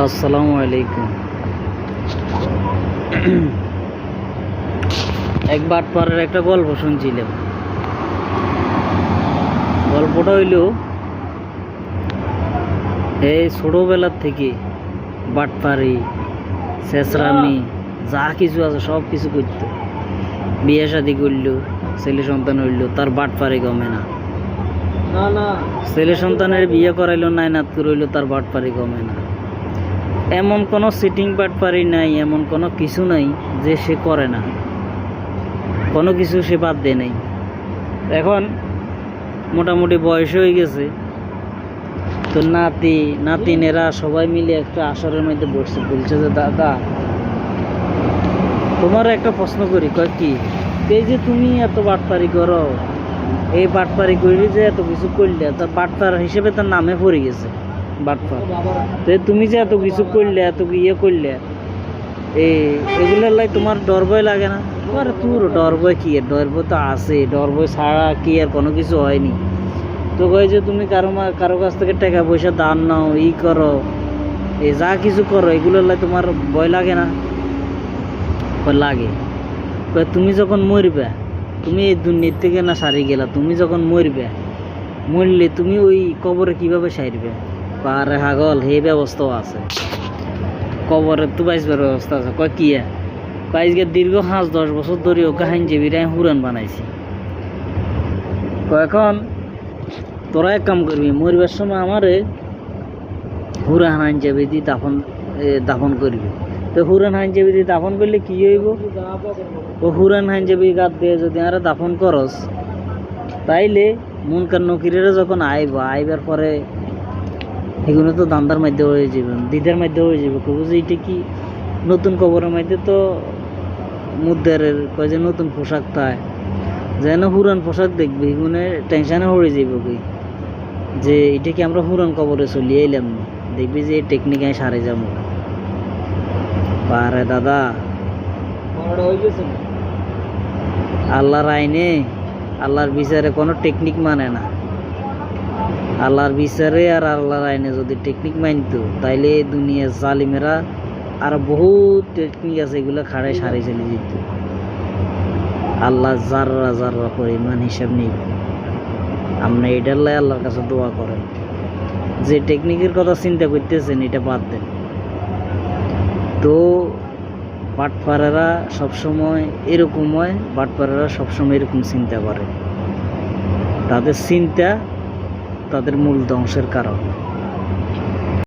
আসসালামু আলাইকুম। এক বাটপাড়ের একটা গল্প শুনছিলাম। গল্পটা হইল এই ছোটোবেলার থেকে বাটপাড়ি শেষরামি যা কিছু আছে সব কিছু করতো। বিয়ে শাদি করল ছেলে সন্তান হইল তার বাটপাড়ি গমে না। ছেলে সন্তানের বিয়ে করাইলো নাইনাত করইলো তার বাটপাড়ি গমে না। এমন কোনো সিটিং বাটপাড়ি নাই, এমন কোনো কিছু নাই যে সে করে না। কোনো কিছু সে বাদ দেয় নাই। এখন মোটামুটি বয়স হয়ে গেছে, তো নাতি, নাতিনেরা সবাই মিলে একটা আসরের মধ্যে বসছে বলছে যে, দাদা তোমার একটা প্রশ্ন করি, কয় কি? এই যে তুমি এত বাটপারি করো, এই বাটপারি করি যে এত কিছু করলে তার বাটপার হিসেবে তার নামে পড়ে গেছে। বাটপার তো তুমি যে এত কিছু করলে, এত ইয়ে করলে এই এগুলোর লাই তোমার ডর ভয় লাগে না? আরে তোর ডর ভয় কি? ডর ভয় তো আছে ডর ভয় ছাড়া কি আর কোনো কিছু হয়নি। তো কয় যে তুমি কারও কারও কাছ থেকে টাকা পয়সা দান নাও, ই করো, এ, যা কিছু করো, এগুলোর লাই তোমার ভয় লাগে না? লাগে। তুমি যখন মরবে, তুমি এই দুনিয়ার থেকে না সারি গেলা, তুমি যখন মরবে, মরলে তুমি ওই কবরে কীভাবে সারবে? পারে হাগল, সেই ব্যবস্থাও আছে। কবরে তো বাইসবার ব্যবস্থা আছে। কয় কি বাইশকে দীর্ঘ পাঁচ, দশ বছর ধরে ওকে হাইন জেবিরাই হুরান বানাইছি। এখন, তোরা এক কাম করবি, মরবার সময় আমারে হুরান হাইন যাবি দি দাফন দাফন করবি। তো হুরান হাইন যাবি দি দাফন করলে কি হইব? ও হুরান হাইন যাবি গাত দিয়ে যদি আরে দাফন করস, তাইলে মুনকার নকিরেরা যখন আইব, আইবার পরে এগুলো তো দান্দার মধ্যে হয়ে যাবে দিদার মধ্যে হয়ে যাবে। কবু যে এটা কি নতুন কবরের মধ্যে তো মুদ্দারের কয় যে নতুন পোশাক তাই যেন পুরান পোশাক দেখবে এগুলো টেনশনে হয়ে যাবে কি যে এটা কি আমরা পুরান কবরে চলিয়ে এলাম? না দেখবি যে টেকনিক আমি সারে যাব। পারে দাদা। আল্লাহর আইনে আল্লাহর বিচারে কোনো টেকনিক মানে না। আল্লাহর বিচারে আর আল্লাহর আইনে যদি টেকনিক মানতো, তাইলে এই দুনিয়ার জালিমেরা আর বহুত টেকনিক আছে এগুলো খাড়ায় সারে চলে যেত আল্লাহ জাররা জাররা পরিমাণ হিসাব নেই আপনি এটার লাই আল্লাহর কাছে দোয়া করেন। যে টেকনিকের কথা চিন্তা করতেছেন, এটা বাদ দেন। তো বাটপাড়ারা সবসময় এরকম হয়, বাটপাড়ারা সবসময় এরকম চিন্তা করে। তাদের চিন্তা তাদের মূল ধ্বংসের কারণ।